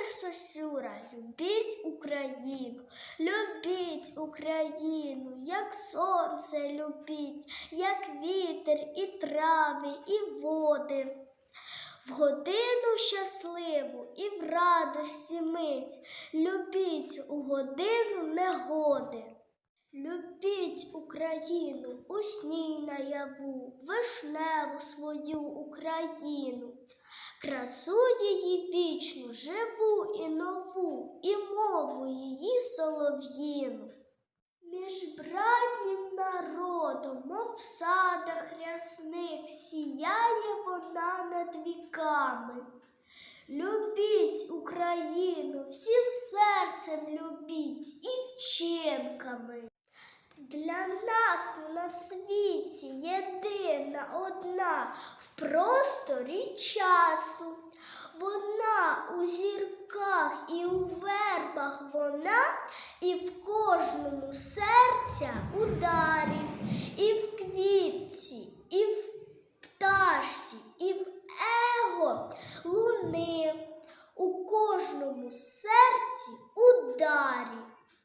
Володимир Сосюра, любіть Україну, любіть Україну, як сонце любіть, як вітер і трави, і води. В годину щасливу і в радості мить, любіть у годину негоди. Любіть Україну, усній наяву, вишневу свою Україну, красу її вічну, живу і нову, і мову її солов'їну. Між братнім народом, мов в садах рясних, сіяє вона над віками. Любіть Україну, всім серцем любіть і вчинками. Для нас вона в світі єдина одна в просторі часу. Вона у зірках і вона і в кожному серця ударі, і в квітці, і в пташці, і в его луни, у кожному серці ударі.